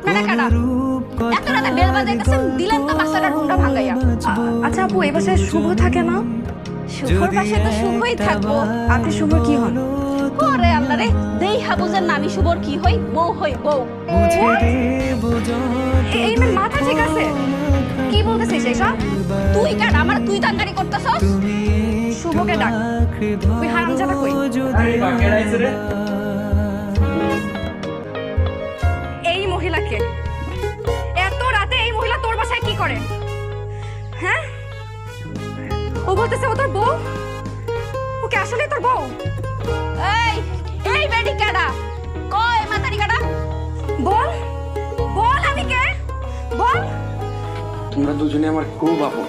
আপনারা কারা এত রাতে বেল বাজাইতেছেন দিলেন তো বাসাটা ঢুন্ডা ভাঙাইয়া। আচ্ছা আপু এই বাসায় শুভ থাকে না? শুভর পাশে তো শুভই থাকব। আপনি শুভ কি হন? ওরে আপনারে দেই হাবুজের নামি শুভর কি হই বউ হই বউ। এই মেয়ের মাথা ঠিক আছে? কি বলতেছিস এসব তুই কার আমার তুই দাঙ্গারি করতেছস? শুভকে ডাক। তুই হারামজাদা কই? এই ও বলতেছে ও তোর বউ? ওকে আসলে তোর বউ? এই এই বেডি কাডা? কই মাতারি কাডা? বল বল আমি কে? বল। তোমরা দুজনে আমার খুব আপন।